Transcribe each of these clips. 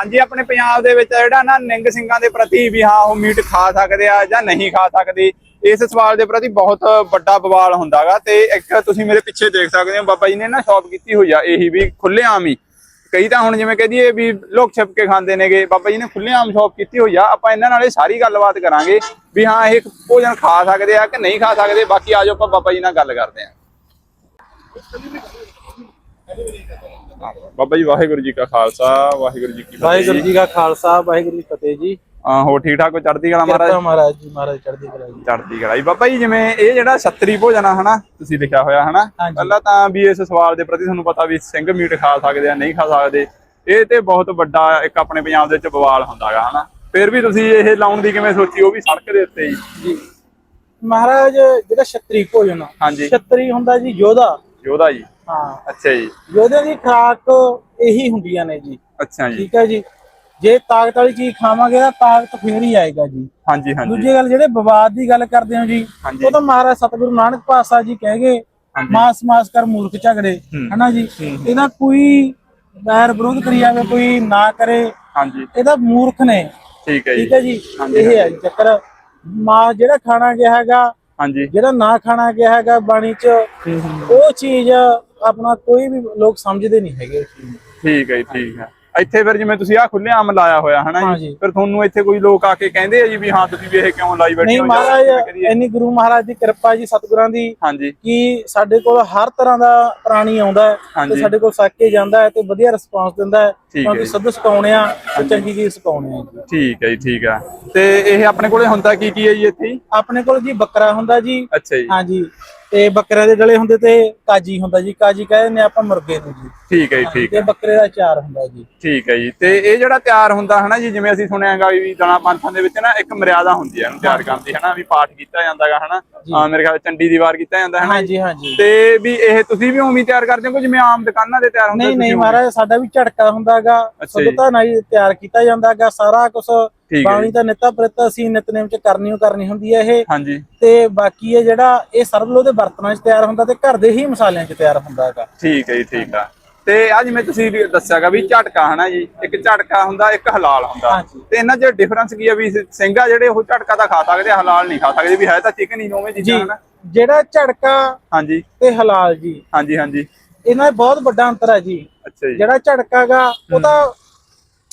ਹਾਂਜੀ, ਆਪਣੇ ਪੰਜਾਬ ਦੇ ਵਿੱਚ ਜਿਹੜਾ ਨਾ ਨਿੰਗ ਸਿੰਘਾਂ ਦੇ ਪ੍ਰਤੀ ਵੀ ਹਾਂ, ਉਹ ਮੀਟ ਖਾ ਸਕਦੇ ਆ ਜਾਂ ਨਹੀਂ ਖਾ ਸਕਦੇ, ਇਸ ਸਵਾਲ ਦੇ ਪ੍ਰਤੀ ਬਹੁਤ ਵੱਡਾ ਬਵਾਲ ਹੁੰਦਾਗਾ ਤੇ ਇੱਕ ਤੁਸੀਂ ਮੇਰੇ ਪਿੱਛੇ ਦੇਖ ਸਕਦੇ ਹੋ, ਬਾਬਾ ਜੀ ਨੇ ਨਾ ਸ਼ਾਪ ਕੀਤੀ ਹੋਈ ਆ, ਇਹੀ ਵੀ ਖੁੱਲੇ ਹੀ। ਕਈ ਤਾਂ ਹੁਣ ਜਿਵੇਂ ਕਹਦੀਏ ਵੀ ਲੋਕ ਛਿਪ ਕੇ ਖਾਂਦੇ ਨੇਗੇ, ਬਾਬਾ ਜੀ ਨੇ ਖੁੱਲੇ ਆਮ ਸ਼ਾਪ ਕੀਤੀ ਹੋਈ ਆ, ਆਪਾਂ ਇਹਨਾਂ ਨਾਲ ਇਹ ਸਾਰੀ ਗੱਲਬਾਤ ਕਰਾਂਗੇ ਵੀ ਹਾਂ, ਇਹ ਭੋਜਨ ਖਾ ਸਕਦੇ ਆ ਕਿ ਨਹੀਂ ਖਾ ਸਕਦੇ, ਬਾਕੀ ਆਜੋ ਆਪਾਂ ਬਾਬਾ ਜੀ ਨਾਲ ਗੱਲ ਕਰਦੇ ਆਂ। ਬਾਬਾ ਜੀ ਵਾਹਿਗੁਰੂ ਜੀ ਕਾ ਖਾਲਸਾ ਵਾਹਿਗੁਰੂ ਜੀ ਕੀ ਫਤਿਹ ਵਾਹਿਗੁਰੂ ਜੀ ਕਾ ਖਾਲਸਾ ਵਾਹਿਗੁਰੂ ਜੀ ਕੀ ਫਤਿਹ ਜੀ। ਹਾਂ ਹੋ ਠੀਕ ਠਾਕ ਹੋ ਚੜ੍ਹਦੀ ਕਲਾ ਮਹਾਰਾਜ? ਮਹਾਰਾਜ ਜੀ ਮਹਾਰਾਜ ਚੜ੍ਹਦੀ ਕਲਾ ਜੀ। ਚੜ੍ਹਦੀ ਕਲਾ ਜੀ। ਬਾਬਾ ਜੀ ਜਿਵੇਂ ਇਹ ਜਿਹੜਾ ਛਤਰੀ ਭੋਜਨ ਆ ਹਨਾ ਤੁਸੀਂ ਲਿਖਿਆ ਹੋਇਆ ਹਨਾ। ਪਹਿਲਾਂ ਤਾਂ ਵੀ ਇਸ ਸਵਾਲ ਦੇ ਪ੍ਰਤੀ ਤੁਹਾਨੂੰ ਪਤਾ ਵੀ ਸਿੰਘ ਮੀਟ ਖਾ ਸਕਦੇ ਆ ਨਹੀਂ ਖਾ ਸਕਦੇ। ਇਹ ਤੇ ਬਹੁਤ ਵੱਡਾ ਇੱਕ ਆਪਣੇ ਪੰਜਾਬ ਦੇ ਵਿੱਚ ਬਵਾਲ ਹੁੰਦਾਗਾ ਹਨਾ? ਫਿਰ ਵੀ ਤੁਸੀਂ ਇਹ ਲਾਉਣ ਦੀ ਕਿਵੇਂ ਸੋਚੀ ਉਹ ਵੀ ਸੜਕ ਦੇ ਉੱਤੇ ਜੀ। ਮਹਾਰਾਜ ਜਿਹੜਾ ਛਤਰੀ ਭੋਜਨ ਆ, ਹਾਂਜੀ। ਛਤਰੀ ਹੁੰਦਾ ਜੀ ਯੋਧਾ। ਯੋਧਾ ਜੀ। ਹਾਂ। ਅੱਛਾ ਜੀ। ਯੋਧਿਆਂ ਦੀ ਖੁਰਾਕ ਇਹੀ ਹੁੰਦੀਆਂ ਨੇ ਜੀ। ਅੱਛਾ ਜੀ। ਠੀਕ ਹੈ ਜੀ। ਜੇ ਤਾਕਤ ਵਾਲੀ ਚੀਜ਼ ਖਾਵਾਂਗੇ ਤਾਂ ਤਾਕਤ ਫੇਰ ਹੀ ਆਏਗਾ ਜੀ। ਹਾਂਜੀ ਹਾਂਜੀ। ਦੂਜੀ ਗੱਲ ਜਿਹੜੇ ਵਿਵਾਦ ਦੀ ਗੱਲ ਕਰਦੇ ਹੋ ਜੀ। ਉਹ ਤਾਂ ਮਹਾਰਾਜ ਸਤਿਗੁਰੂ ਨਾਨਕ ਪਾਤਸ਼ਾਹ ਜੀ ਕਹਿ ਗਏ। ਮਾਸ ਮਾਸ ਕਰ ਮੂਰਖ ਝਗੜੇ। ਹਨਾ ਜੀ? ਇਹਦਾ ਕੋਈ ਬੈਰ ਵਿਰੋਧ ਕਰੀ ਜਾਵੇ ਕੋਈ ਨਾ ਕਰੇ ਹਾਂਜੀ। ਇਹਦਾ ਮੂਰਖ ਨੇ। ਠੀਕ ਹੈ ਜੀ। ਠੀਕ ਹੈ ਜੀ? ਇਹ ਹੈ ਚੱਕਰ। ਮਾਂ ਜਿਹੜਾ ਖਾਣਾ ਗਿਆ ਹੈਗਾ ਹਾਂਜੀ। ਜਿਹੜਾ ਨਾ ਖਾਣਾ ਗਿਆ ਹੈਗਾ ਬਾਣੀ ਚ ਉਹ ਚੀਜ਼ ਆਪਣਾ ਕੋਈ ਵੀ ਲੋਕ ਸਮਝਦੇ ਨਹੀਂ ਹੈਗੇ ਉਸ ਚੀਜ਼ ਨੂੰ ਠੀਕ ਹੈ ਜੀ ਠੀਕ ਹੈ ਇੱਥੇ ਫਿਰ ਜਿਵੇਂ ਤੁਸੀਂ ਆ ਖੁੱਲੇ ਆਮ ਲਾਇਆ ਹੋਇਆ ਹਨਾ ਹਾਂਜੀ। ਫਿਰ ਤੁਹਾਨੂੰ ਇੱਥੇ ਕੋਈ ਲੋਕ ਆ ਕੇ ਕਹਿੰਦੇ ਆ ਜੀ ਵੀ ਹਾਂ ਤੁਸੀਂ ਵੀ ਇਹ ਕਿਉਂ ਲਾਈ ਬੈਠੇ ਨਹੀਂ ਮਹਾਰਾਜ ਕਰੀਏ? ਇੰਨੀ ਗੁਰੂ ਮਹਾਰਾਜ ਦੀ ਕਿਰਪਾ ਜੀ ਸਤਿਗੁਰਾਂ ਦੀ ਹਾਂਜੀ ਕਿ ਸਾਡੇ ਕੋਲ ਹਰ ਤਰ੍ਹਾਂ ਦਾ ਪ੍ਰਾਣੀ ਆਉਂਦਾ ਹੈ ਹਾਂਜੀ। ਤੇ ਸਾਡੇ ਕੋਲ ਸੱਕ ਕੇ ਜਾਂਦਾ ਹੈ ਤੇ ਵਧੀਆ ਰਿਸਪਾਂਸ ਦਿੰਦਾ ਹੈ ਠੀਕ ਹੈ ਕਿਉਂਕਿ ਜੀ। ਸਿੱਧ ਸਿਖਾਉਣੇ ਆ ਤੇ ਚੰਗੀ ਚੀਜ਼ ਸਿਖਾਉਣੇ ਆ ਜੀ ਠੀਕ ਹੈ ਜੀ ਠੀਕ ਹੈ ਤੇ ਇਹ ਆਪਣੇ ਕੋਲੇ ਹੁੰਦਾ ਕੀ ਕੀ ਹੈ ਜੀ ਇੱਥੇ? ਆਪਣੇ ਕੋਲ ਜੀ ਬੱਕਰਾ ਹੁੰਦਾ ਜੀ ਅੱਛਾ ਜੀ ਹਾਂਜੀ ਤੇ ਬੱਕਰੇ ਦੇ ਡਲੇ ਹੁੰਦੇ ਤੇ ਕਾਜੀ ਹੁੰਦਾ ਜੀ ਕਾਜੀ ਕਹਿੰਦੇ ਨੇ ਆਪਾਂ ਮੁਰਗੇ ਨੂੰ ਜੀ। ਠੀਕ ਹੈ ਜੀ ਠੀਕ ਤੇ ਬੱਕਰੇ ਦਾ ਚਾਰ ਹੁੰਦਾ ਜੀ। ਠੀਕ ਹੈ ਜੀ ਤੇ ਇਹ ਜਿਹੜਾ ਤਿਆਰ ਹੁੰਦਾ ਹਨਾ ਜੀ ਜਿਵੇਂ ਅਸੀਂ ਸੁਣਿਆਗਾ ਵੀ ਦਣਾ ਪੰਥਾਂ ਦੇ ਵਿੱਚ ਨਾ ਇੱਕ ਮਰਿਆਦਾ ਹੁੰਦੀ ਹੈ ਇਹਨੂੰ ਤਿਆਰ ਕਰਨ ਦੀ ਹਨਾ ਵੀ ਪਾਠ ਕੀਤਾ ਜਾਂਦਾਗਾ ਹਨਾ। ਹਾਂ ਮੇਰੇ ਖਿਆਲ ਚੰਡੀ ਦੀ ਵਾਰ ਕੀਤਾ ਜਾਂਦਾ ਹਨਾ ਹਾਂਜੀ ਹਾਂਜੀ। ਤੇ ਵੀ ਇਹ ਤੁਸੀਂ ਵੀ ਉਵੇਂ ਹੀ ਤਿਆਰ ਕਰਦੇ ਹੋ ਕਿ ਜਿਵੇਂ ਆਮ ਦੁਕਾਨਾਂ ਦੇ ਤਿਆਰ ਹੁੰਦੇ ਨਹੀਂ ਨਹੀਂ ਮਹਾਰਾਜ ਸਾਡਾ ਵੀ ਝਟਕਾ ਹੁੰਦਾਗਾ ਅੱਛਾ ਜੀ। ਸੁਧਤਾ ਨਾਲ ਤਿਆਰ ਕੀਤਾ ਜਾਂਦਾਗਾ ਸਾਰਾ ਕੁਝ ਠੀਕ ਹੈ ਬਾਣੀ ਦਾ ਨਿੱਤਾ ਪ੍ਰਤ ਅਸੀਂ ਨਿਤਨੇਮ ਚ ਕਰਨੀ ਓ ਕਰਨੀ ਹੁੰਦੀ ਹੈ ਇਹ। ਹਾਂਜੀ। ਤੇ ਬਾਕੀ ਇਹ ਜਿਹੜਾ ਇਹ ਸਰਬਲੋ ਦੇ ਬਰਤਨਾਂ 'ਚ ਤਿਆਰ ਹੁੰਦਾ ਤੇ ਘਰ ਦੇ ਹੀ ਮਸਾਲਿਆਂ 'ਚ ਤਿਆਰ ਹੁੰਦਾ ਹੈਗਾ। ਠੀਕ ਹੈ ਜੀ ਠੀਕ ਆ। ਤੇ ਆ ਜਿਵੇਂ ਤੁਸੀਂ ਵੀ ਦੱਸਿਆਗਾ ਵੀ ਝਟਕਾ ਹਨਾ ਜੀ ਇੱਕ ਝਟਕਾ ਹੁੰਦਾ ਇੱਕ ਹਲਾਲ ਹੁੰਦਾ। ਹਾਂਜੀ। ਤੇ ਇਹਨਾਂ 'ਚ ਡਿਫਰੈਂਸ ਕੀ ਆ ਵੀ ਸਿੰਘਾ ਜਿਹੜੇ ਉਹ ਝਟਕਾ ਤਾਂ ਖਾ ਸਕਦੇ ਆ ਹਲਾਲ ਨਹੀਂ ਖਾ ਸਕਦੇ ਵੀ ਹੈ ਤਾਂ ਚਿਕਨ ਹੀ ਦੋਵੇਂ ਜੀ ਚੀਜ਼ਾਂ ਹਨਾ। ਜਿਹੜਾ ਝੜਕਾ ਹਾਂਜੀ। ਤੇ ਹਲਾਲ ਜੀ। ਹਾਂਜੀ ਹਾਂਜੀ। ਇਹਨਾਂ 'ਚ ਬਹੁਤ ਵੱਡਾ ਅੰਤਰ ਹੈ ਜੀ। ਅੱਛਾ ਜੀ। ਜਿਹੜਾ ਝੜਕਾਗਾ ਉਹ ਤਾਂ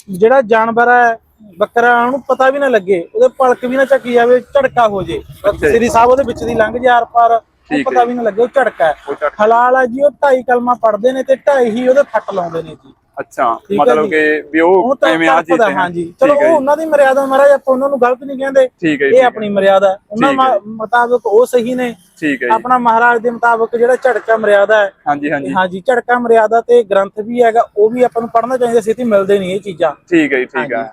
ਜਿਹੜਾ ਜਾਨਵਰ ਹੈ ਬੱਕਰਾ ਉਹਨੂੰ ਪਤਾ ਵੀ ਨਾ ਲੱਗੇ ਉਹਦੇ ਪਲਕ ਵੀ ਨਾ ਚੱਕੀ ਜਾਵੇ ਝੜਕਾ ਹੋ ਜੇ। ਜੀ। ਸ੍ਰੀ ਸਾਹਿਬ ਉਹਦੇ ਵਿੱਚ ਦੀ ਲੰਘ ਜੇ ਆਰ ਪਾਰ ਉਹ ਠੀਕ ਹੈ ਪਤਾ ਵੀ ਨਾ ਲੱਗੇ ਉਹ ਝੜਕਾ ਹੈ। ਉਹ ਝਟਕਾ ਹਲਾਲ ਹੈ ਜੀ ਉਹ ਢਾਈ ਕਲਮਾ ਪੜਦੇ ਨੇ ਤੇ ਢਾਈ ਹੀ ਉਹਦੇ ਫੱਟ ਲਾਉਂਦੇ ਨੇ ਜੀ। ਅੱਛਾ ਠੀਕ ਹੈ ਮਤਲਬ ਜੀ। ਕਿ ਵੀ ਉਹ ਉਹ ਤਾਂ ਐਵੇਂ ਆ ਚੀਜ਼ ਪਤਾ ਹਾਂਜੀ। ਚਲੋ ਉਹ ਹੈ ਜੀ। ਉਹਨਾਂ ਦੀ ਮਰਿਆਦਾ ਮਹਾਰਾਜ ਆਪਾਂ ਉਹਨਾਂ ਨੂੰ ਗਲਤ ਨਹੀਂ ਕਹਿੰਦੇ। ਠੀਕ ਹੈ ਜੀ, ਇਹ ਹੈ। ਆਪਣੀ ਮਰਿਆਦਾ। ਹੈ। ਉਹਨਾਂ ਠੀਕ ਹੈ ਮਾ- ਮੁਤਾਬਕ ਉਹ ਸਹੀ ਨੇ। ਠੀਕ ਹੈ ਜੀ। ਆਪਣਾ ਮਹਾਰਾਜ ਦੇ ਮੁਤਾਬਕ ਜਿਹੜਾ ਝੜਕਾ ਮਰਿਆਦਾ ਹੈ। ਹਾਂਜੀ ਹਾਂਜੀ। ਹਾਂਜੀ ਝੜਕਾ ਮਰਿਆਦਾ ਤੇ ਗ੍ਰੰਥ ਵੀ ਹੈਗਾ ਉਹ ਵੀ ਆਪਾਂ ਨੂੰ ਪੜ੍ਹਨਾ ਚਾਹੀਦਾ ਛੇਤੀ ਮਿਲਦੇ ਨਹੀਂ ਇਹ ਚੀਜ਼ਾਂ। ਠੀਕ ਹੈ ਜੀ ਠੀਕ ਆ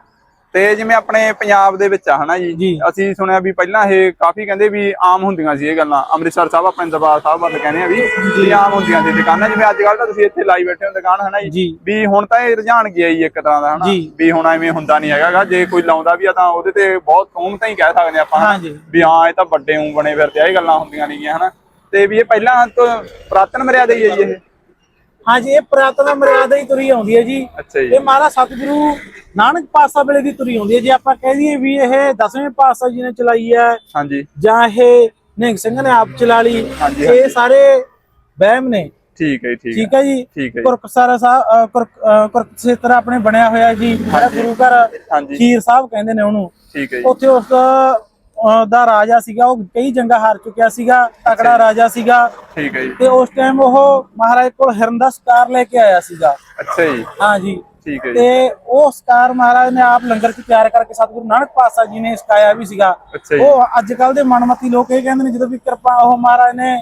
ਤੇ ਜਿਵੇਂ ਆਪਣੇ ਪੰਜਾਬ ਦੇ ਵਿੱਚ ਆ ਹਨਾ ਜੀ? ਜੀ। ਅਸੀਂ ਸੁਣਿਆ ਵੀ ਪਹਿਲਾਂ ਇਹ ਕਾਫੀ ਕਹਿੰਦੇ ਵੀ ਆਮ ਹੁੰਦੀਆਂ ਸੀ ਇਹ ਗੱਲਾਂ। ਅੰਮ੍ਰਿਤਸਰ ਸਾਹਿਬ ਆਪਣੇ ਦਰਬਾਰ ਸਾਹਿਬ ਵੱਲ ਕਹਿੰਦੇ ਆ ਵੀ ਵੀ ਆਮ ਹੁੰਦੀਆਂ ਸੀ ਦੁਕਾਨਾਂ। ਜਿਵੇਂ ਅੱਜ ਕੱਲ ਤਾਂ ਤੁਸੀਂ ਇੱਥੇ ਲਾਈ ਬੈਠੇ ਹੋ ਦੁਕਾਨ ਹਨਾ ਜੀ? ਜੀ। ਵੀ ਹੁਣ ਤਾਂ ਇਹ ਰੁਝਾਨ ਗਿਆ ਹੀ ਇੱਕ ਤਰ੍ਹਾਂ ਦਾ ਹਨਾ? ਜੀ। ਵੀ ਹੁਣ ਐਵੇਂ ਹੁੰਦਾ ਨਹੀਂ ਹੈਗਾ। ਜੇ ਕੋਈ ਲਾਉਂਦਾ ਵੀ ਆ ਤਾਂ ਉਹਦੇ ਤੇ ਬਹੁਤ ਕੌਮਤਾਂ ਹੀ ਕਹਿ ਸਕਦੇ ਆਪਾਂ। ਵੀ ਹਾਂ ਇਹ ਤਾਂ ਵੱਡੇ ਉਂ ਬਣੇ ਫਿਰਦੇ ਆ ਇਹ ਗੱਲਾਂ ਹੁੰਦੀਆਂ ਨਹੀਂਗੀਆਂ ਹਨਾ? ਤੇ ਵੀ ਇਹ ਪਹਿਲਾਂ ਤੋਂ ਪ੍ਰਾਤਨ ਮਰਿਆਦਾ ਹੀ ਹੈ ਜੀ ਇਹ। ਹਾਂਜੀ ਇਹ ਪ੍ਰਾਤਨ ਮਰਿਆਦਾ ਹੀ ਤੁਰੀ ਆਉਂਦੀ ਹੈ ਜੀ। ਇਹ ਮਹਾਰਾਜ ਸਤਿਗੁਰੂ ਨਾਨਕ ਪਾਤਸ਼ਾਹ ਵੇਲੇ ਦੀ ਤੁਰੀ ਆਉਂਦੀ ਹੈ। ਜੇ ਆਪਾਂ ਕਹਿ ਦਈਏ ਵੀ ਇਹ 10ਵੇਂ ਪਾਤਸ਼ਾਹ ਜੀ ਨੇ ਚਲਾਈ ਹੈ ਹਾਂਜੀ। ਜਾਂ ਇਹ ਨਿਹੰਗ ਸਿੰਘ ਨੇ ਆਪ ਚਲਾ ਲਈ ਇਹ ਸਾਰੇ ਵਹਿਮ ਨੇ। ਠੀਕ ਹੈ ਠੀਕ ਠੀਕ ਹੈ। ਹੈ ਜੀ? ਠੀਕ ਹੈ। ਕੁਰਕਸਾਰਾ ਸਾਹਿਬ ਕੁਰਕਸ਼ੇਤਰ ਆਪਣੇ ਬਣਿਆ ਹੋਇਆ ਜੀ। ਜਿਹੜਾ ਗੁਰੂ ਘਰ ਖੀਰ ਸਾਹਿਬ ਕਹਿੰਦੇ ਨੇ ਉਹਨੂੰ। ਠੀਕ ਹੈ ਜੀ। ਉੱਥੇ ਉਸ ਦਾ ਰਾਜਾ ਸੀਗਾ ਉਹ ਕਈ ਜੰਗਾਂ ਹਾਰ ਚੁੱਕਿਆ ਸੀਗਾ ਤਕੜਾ ਰਾਜਾ ਸੀਗਾ। ਠੀਕ ਹੈ ਜੀ। ਤੇ ਉਸ ਟਾਈਮ ਉਹ ਮਹਾਰਾਜ ਕੋਲ ਹਿਰਨ ਦਾ ਸਕਾਰ ਲੈ ਕੇ ਆਇਆ ਸੀਗਾ। ਅੱਛਾ ਜੀ। ਹਾਂਜੀ ਠੀਕ ਹੈ ਜੀ। ਤੇ ਉਹ ਸਕਾਰ ਮਹਾਰਾਜ ਨੇ ਆਪ ਲੰਗਰ ਚ ਤਿਆਰ ਕਰਕੇ ਸਤਿਗੁਰੂ ਨਾਨਕ ਪਾਤਸ਼ਾਹ ਜੀ ਨੇ ਸਕਾਇਆ ਵੀ ਸੀਗਾ। ਜੀ। ਉਹ ਅੱਜ ਕੱਲ ਦੇ ਮਨਮਤੀ ਲੋਕ ਇਹ ਕਹਿੰਦੇ ਨੇ ਜਦੋਂ ਵੀ ਕਿਰਪਾ ਉਹ ਮਹਾਰਾਜ ਨੇ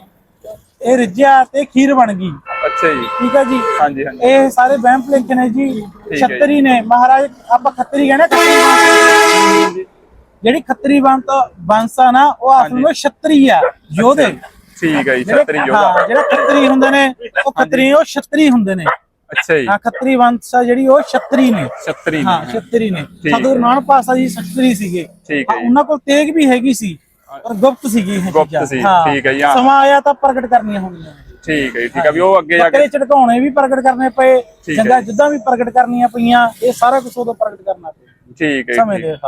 ਇਹ ਰਿੱਝਿਆ ਤੇ ਖੀਰ ਬਣ ਗਈ। ਅੱਛਾ ਜੀ। ਠੀਕ ਹੈ ਜੀ। ਹਾਂਜੀ ਹਾਂਜੀ। ਇਹ ਸਾਰੇ ਵਹਿਮ ਭੁਲੇਖੇ ਨੇ ਜੀ। ਹੈ ਛਤਰੀ ਨੇ। ਮਹਾਰਾਜ ਆਪਾਂ ਖੱਤਰੀ ਕਹਿੰਦੇ ਖੱਤਰੀ ਵੰਸ਼। ਜਿਹੜੀ ਖੱਤਰੀ ਬੰਤ ਬੰਸਾ ਨਾ ਉਹ ਅਸਲ ਵਿੱਚ ਛਤਰੀ ਆ ਯੋਧੇ। ਠੀਕ ਹੈ ਜੀ ਛਤਰੀ ਹਾਂ ਯੋਧਾ ਜਿਹੜੇ ਖੱਤਰੀ ਹੁੰਦੇ ਨੇ ਉਹ ਖੱਤਰੀ ਉਹ ਛਤਰੀ ਹੁੰਦੇ ਨੇ। ਅੱਛਾ ਜੀ। ਹਾਂ ਖੱਤਰੀ ਵੰਸ਼ ਜਿਹੜੀ ਉਹ ਛਤਰੀ ਨੇ। ਛਤਰੀ ਹਾਂ ਛਤਰੀ ਨੇ। ਸਤਿਗੁਰੂ ਨਾਨਕ ਪਾਤਸ਼ਾਹ ਜੀ ਛਤਰੀ ਸੀਗੇ। ਠੀਕ ਹੈ। ਉਹਨਾਂ ਕੋਲ ਤੇਗ ਵੀ ਹੈਗੀ ਸੀ ਪਰ ਗੁਪਤ ਸੀਗੀ ਗੁਪਤ। ਸੀ, ਠੀਕ ਹੈ ਜੀ। ਸਮਾਂ ਆਇਆ ਤਾਂ ਪ੍ਰਗਟ ਕਰਨੀਆਂ ਹੋਣੀਆਂ। ਠੀਕ ਹੈ ਠੀਕ ਹੈ ਵੀ ਉਹ ਅੱਗੇ ਜਾ ਕੇ ਝਟਕਾਉਣੇ ਵੀ ਪ੍ਰਗਟ ਕਰਨੇ ਪਏ ਜੰਗਾ ਜਿੱਦਾਂ ਵੀ ਪ੍ਰਗਟ ਕਰਨੀਆਂ ਪਈਆਂ ਇਹ ਸਾਰਾ ਕੁਝ ਉਦੋਂ ਪ੍ਰਗਟ ਕਰਨਾ ਪਿਆ। ਠੀਕ ਹੈ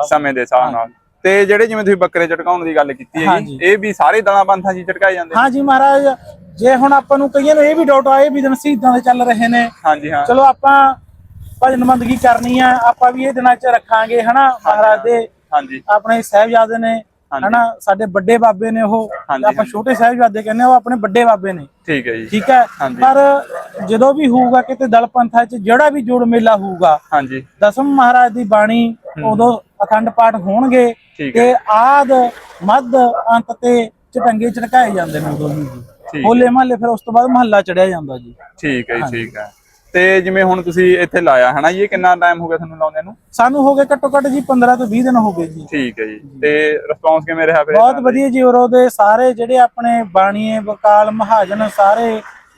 ਸਮੇਂ ਦੇ ਹਿਸਾਬ ਨਾਲ। ਤੇ ਜਿਹੜੇ ਜਿਵੇਂ ਤੁਸੀਂ ਬੱਕਰੇ ਝਟਕਾਉਣ ਦੀ ਗੱਲ ਕੀਤੀ ਹੈ। ਜੀ ਇਹ ਵੀ ਸਾਰੇ ਦਲਾਂ ਬੰਥਾਂ ਜੀ ਝਟਕਾਏ ਜਾਂਦੇ ਹਾਂ ਜੀ ਮਹਾਰਾਜ ਜੇ ਹੁਣ ਆਪਾਂ ਨੂੰ ਕਈਆਂ ਨੂੰ ਇਹ ਵੀ ਡਾਊਟ ਆਏ ਵੀ ਦਿਨ ਸ਼ਹੀਦਾਂ ਦੇ ਚੱਲ ਰਹੇ ਨੇ। ਹਾਂਜੀ ਹਾਂ। ਚਲੋ ਆਪਾਂ ਭਜਨ ਬੰਦਗੀ ਕਰਨੀ ਆ ਆਪਾਂ ਵੀ ਇਹ ਦਿਨਾਂ 'ਚ ਰੱਖਾਂਗੇ ਹਨਾ? ਮਹਾਰਾਜ ਦੇ ਹਾਂਜੀ। ਆਪਣੇ ਸਾਹਿਬਜ਼ਾਦੇ ਨੇ। ਹਨਾ? ਸਾਡੇ ਵੱਡੇ ਬਾਬੇ ਨੇ ਉਹ। ਆਪਾਂ ਛੋਟੇ ਸਾਹਿਬਜ਼ਾਦੇ ਕਹਿੰਦੇ ਆ, ਉਹ ਆਪਣੇ ਵੱਡੇ ਬਾਬੇ ਨੇ। ਠੀਕ ਹੈ ਜੀ। ਠੀਕ ਹੈ। ਪਰ ਜਦੋਂ ਵੀ ਹੋਊਗਾ ਕਿਤੇ ਦਲ ਪੰਥਾਂ 'ਚ ਜਿਹੜਾ ਵੀ ਜੋੜ ਮੇਲਾ ਹੋਊਗਾ ਹਾਂਜੀ। ਦਸਮ ਮਹਾਰਾਜ ਦੀ ਬਾਣੀ ਉਦੋਂ ਅਖੰਡ ਪਾਠ ਹੋਣਗੇ ਤੇ ਆਦ ਮੱਧ ਅੰਤ ਤੇ ਚਟੰਗੇ ਝਟਕਾਏ ਜਾਂਦੇ ਨੇ ਉਦੋਂ ਜੀ ਹੋਲੇ ਮਹੱਲੇ ਫਿਰ ਉਸ ਤੋਂ ਬਾਅਦ ਮਹੱਲਾ ਚੜਿਆ ਜਾਂਦਾ ਜੀ। ਠੀਕ ਹੈ ਠੀਕ ਹੈ। ਤੇ ਜਿਵੇਂ ਹੁਣ ਤੁਸੀਂ ਇੱਥੇ ਲਾਇਆ ਹਨਾ ਇਹ ਕਿੰਨਾ ਟਾਈਮ ਹੋ ਗਿਆ ਤੁਹਾਨੂੰ ਲਾਉਂਦੇ ਨੂੰ? ਸਾਨੂੰ ਹੋ ਗਏ ਘੱਟੋ ਘੱਟ ਜੀ 15 ਤੋਂ 20 ਦਿਨ ਹੋ ਗਏ ਜੀ। ਠੀਕ ਹੈ ਜੀ। ਤੇ ਰਿਸਪੌਂਸ ਕਿਵੇਂ ਰਿਹਾ ਫਿਰ ਬਹੁਤ ਵਧੀਆ ਜੀ ਉਰੋਂ ਦੇ ਸਾਰੇ ਜਿਹੜੇ ਆਪਣੇ ਬਾਣੀਏ ਵਕਾਲ ਮਹਾਜਨ ਸਾਰੇ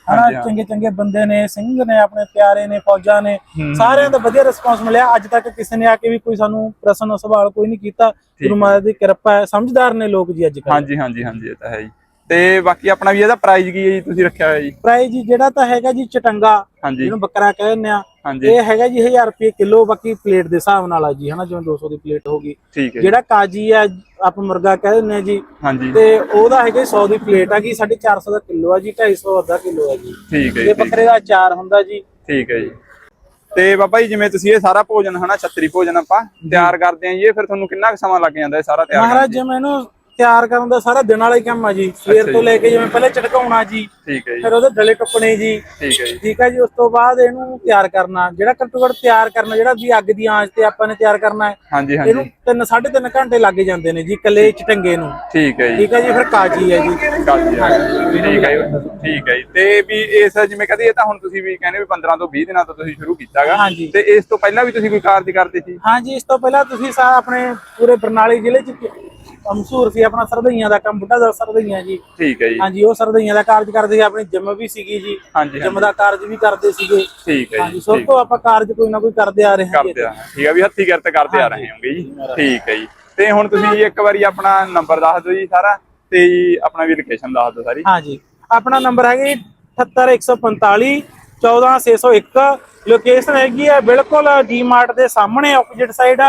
ਹਨਾ। ਚੰਗੇ ਚੰਗੇ ਬੰਦੇ ਨੇ ਸਿੰਘ ਨੇ ਆਪਣੇ ਪਿਆਰੇ ਨੇ ਫੌਜਾਂ ਨੇ ਸਾਰਿਆਂ ਦਾ ਵਧੀਆ ਰਿਸਪਾਂਸ ਮਿਲਿਆ। ਅੱਜ ਤੱਕ ਕਿਸੇ ਨੇ ਆ ਕੇ ਵੀ ਕੋਈ ਸਾਨੂੰ ਪ੍ਰਸ਼ਨ ਸਵਾਲ ਕੋਈ ਨਹੀਂ ਕੀਤਾ। ਗੁਰੂ ਮਹਾਰਾਜ ਦੀ ਕਿਰਪਾ ਹੈ। ਸਮਝਦਾਰ ਨੇ ਲੋਕ ਜੀ ਅੱਜ ਕੱਲ੍ਹ। ਹਾਂਜੀ ਹਾਂਜੀ ਹਾਂਜੀ ਇਹ ਤਾਂ ਹੈ ਜੀ। ਤੇ ਬਾਕੀ ਆਪਣਾ ਵੀ ਇਹਦਾ ਪ੍ਰਾਈਸ ਕੀ ਹੈ ਜੀ? ਤੁਸੀਂ ਰੱਖਿਆ ਹੋਇਆ ਜੀ? ਪ੍ਰਾਈਸ ਜੀ ਜਿਹੜਾ ਤਾਂ ਹੈਗਾ ਜੀ ਚਟੰਗਾ ਜਿਹਨੂੰ ਬੱਕਰਾ ਕਹਿੰਦੇ ਆ ਹਾਂਜੀ। ਇਹ ਹੈਗਾ ਜੀ 1000 ਰੁਪਏ ਕਿਲੋ ਬਾਕੀ ਪਲੇਟ ਦੇ ਹਿਸਾਬ ਨਾਲ ਆ ਜੀ ਹਨਾ ਜਿਵੇਂ 200 ਦੀ ਪਲੇਟ ਹੈ ਜੀ। ਜਿਹੜਾ ਕਾਜੀ ਆ ਆਪਾਂ ਮੁਰਗਾ ਕਹਿ ਦਿੰਦੇ ਆ ਜੀ। ਹਾਂਜੀ। ਤੇ ਉਹਦਾ ਹੈਗਾ 100 ਦੀ ਪਲੇਟ ਆ ਜੀ 450 ਦਾ ਕਿਲੋ ਆ ਜੀ 250 ਅੱਧਾ ਕਿਲੋ ਆ ਜੀ। ਠੀਕ ਹੈ ਤੇ ਜੀ ਠੀਕ- ਬੱਕਰੇ ਦਾ ਅਚਾਰ ਹੁੰਦਾ ਜੀ। ਠੀਕ ਹੈ ਜੀ। ਤੇ ਬਾਬਾ ਜੀ ਜਿਵੇਂ ਤੁਸੀਂ ਇਹ ਸਾਰਾ ਭੋਜਨ ਹਨਾ ਛਤਰੀ ਭੋਜਨ ਆਪਾਂ ਤਿਆਰ ਕਰਦੇ ਆਂ ਜੀ ਇਹ ਫਿਰ ਤੁਹਾਨੂੰ ਕਿੰਨਾ ਕੁ ਸਮਾਂ ਲੱਗ ਜਾਂਦਾ ਇਹ ਸਾਰਾ ਤਿਆਰ ਮਹਾਰਾਜ ਜਿਵੇਂ ਇਹਨੂੰ ਤਿਆਰ ਕਰਨ ਦਾ ਸਾਰਾ ਦਿਨ ਵਾਲਾ ਹੀ ਕੰਮ ਆ ਜੀ। ਸਵੇਰ ਤੋਂ ਲੈ ਕੇ ਜਿਵੇਂ ਪਹਿਲੇ ਝਟਕਾਉਣਾ ਜੀ ਠੀਕ ਹੈ ਜੀ। ਫਿਰ ਉਹਦੇ ਡਲੇ ਟੁੱਪਣੇ ਜੀ। ਠੀਕ ਹੈ ਜੀ। ਠੀਕ ਹੈ ਜੀ ਉਸ ਤੋਂ ਬਾਅਦ ਇਹਨੂੰ ਤਿਆਰ ਕਰਨਾ। ਜਿਹੜਾ ਘੱਟੋ ਘੱਟ ਤਿਆਰ ਕਰਨਾ ਜਿਹੜਾ ਵੀ ਅੱਗ ਦੀ ਆਂਚ ਤੇ ਆਪਾਂ ਨੇ ਤਿਆਰ ਕਰਨਾ ਹੈ ਹਾਂਜੀ ਇਹਨੂੰ ਹਾਂਜੀ 3 3.5 ਘੰਟੇ ਲੱਗ ਜਾਂਦੇ ਨੇ ਜੀ ਕੱਲੇ ਚਟੰਗੇ ਨੂੰ। ਠੀਕ ਹੈ ਜੀ। ਠੀਕ ਹੈ ਜੀ ਫਿਰ ਕਾਜੀ ਹੈ ਜੀ। ਕਾਜੀ। ਠੀਕ ਹੈ ਜੀ ਠੀਕ ਹੈ ਜੀ। ਤੇ ਵੀ ਇਸ ਜਿਵੇਂ ਕਹਦੇ ਇਹ ਤਾਂ ਹੁਣ ਤੁਸੀਂ ਵੀ ਕਹਿੰਦੇ ਵੀ 15 ਤੋਂ 20 ਦਿਨਾਂ ਤੋਂ ਤੁਸੀਂ ਸ਼ੁਰੂ ਕੀਤਾਗਾ। ਹਾਂਜੀ। ਤੇ ਇਸ ਤੋਂ ਪਹਿਲਾਂ ਵੀ ਤੁਸੀਂ ਕੋਈ ਕਾਰਜ ਕਰਦੇ ਸੀ? ਹਾਂਜੀ ਇਸ ਤੋਂ ਪਹਿਲਾਂ ਤੁਸੀਂ ਆਪਣੇ ਪੂਰੇ ਬਰਨਾਲੇ ਜ਼ਿਲ੍ਹੇ ਚ ਮਸ਼ਹੂਰ ਸੀ ਆਪਣਾ ਸਰਦਈਆਂ ਦਾ ਕੰਮ ਬੁੱਢਾ ਦਾ ਸਰਦਈਆਂ ਜੀ। ਠੀਕ ਹੈ ਜੀ। ਹਾਂਜੀ ਉਹ ਸਰਦਈਆਂ ਦਾ ਕਾਰਜ ਕਰਦੇ ਸੀ ਆਪਣੀ ਜਿਮ ਵੀ ਸੀਗੀ ਜੀ। ਹਾਂਜੀ ਜਿਮ ਦਾ ਕਾਰਜ ਵੀ ਕਰਦੇ ਸੀਗੇ। ਠੀਕ ਹੈ ਜੀ ਸਭ ਤੋਂ ਆਪਾਂ ਕਾਰਜ ਕੋਈ ਨਾ ਕੋਈ ਕਰਦੇ ਆ ਰਹੇ ਹਾਂ ਕਰਦੇ ਆ ਠੀਕ ਹੈ ਵੀ ਹੱਥੀ ਕਿਰਤ ਕਰਦੇ ਆ ਰਹੇ ਹੋਗੇ ਜੀ। ਠੀਕ ਹੈ ਜੀ। ਤੇ ਹੁਣ ਤੁਸੀਂ ਇੱਕ ਵਾਰੀ ਆਪਣਾ ਨੰਬਰ ਦੱਸ ਦਿਓ ਜੀ ਸਾਰਾ ਤੇ ਆਪਣਾ ਵੀ ਲੋਕੇਸ਼ਨ ਦੱਸ ਦਿਓ ਸਾਰੀ। ਹਾਂਜੀ। ਆਪਣਾ ਨੰਬਰ ਹੈਗਾ ਜੀ 78145 14601 ਲੋਕੇਸ਼ਨ ਹੈਗੀ ਹੈ ਬਿਲਕੁਲ ਡੀ ਮਾਰਟ ਦੇ ਸਾਹਮਣੇ ਆਪੋਜ਼ਿਟ ਸਾਈਡ।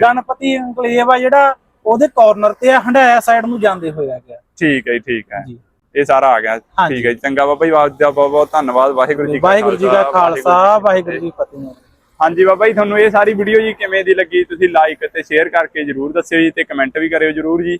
ਗਣਪਤੀ ਇਨਕਲੇਵ ਆ ਜਿਹੜਾ ਉਹਦੇ ਕਾਰਨਰ ਤੇ ਆ ਹੰਡਾਇਆ ਸਾਈਡ ਨੂੰ ਜਾਂਦੇ ਹੋਏ ਆ ਗਿਆ। ਠੀਕ ਹੈ ਜੀ ਠੀਕ ਹੈ। ਜੀ। ਇਹ ਸਾਰਾ ਆ ਗਿਆ। ਹਾਂਜੀ। ਠੀਕ ਹੈ ਜੀ ਚੰਗਾ ਬਾਬਾ ਜੀ ਆਪ ਦਾ ਬਹੁਤ ਬਹੁਤ ਧੰਨਵਾਦ। ਵਾਹਿਗੁਰੂ ਜੀ ਕਾ ਵਾਹਿਗੁਰੂ ਜੀ ਕਾ ਖਾਲਸਾ ਵਾਹਿਗੁਰੂ ਜੀ ਕੀ ਫਤਿਹ। ਹਾਂਜੀ ਬਾਬਾ ਜੀ ਤੁਹਾਨੂੰ ਇਹ ਸਾਰੀ ਵੀਡੀਓ ਜੀ ਕਿਵੇਂ ਦੀ ਲੱਗੀ ਤੁਸੀਂ ਲਾਈਕ ਤੇ ਸ਼ੇਅਰ ਕਰਕੇ ਜਰੂਰ ਦੱਸਿਓ ਜੀ ਤੇ ਕਮੈਂਟ ਵੀ ਕਰਿਓ ਜਰੂਰ ਜੀ।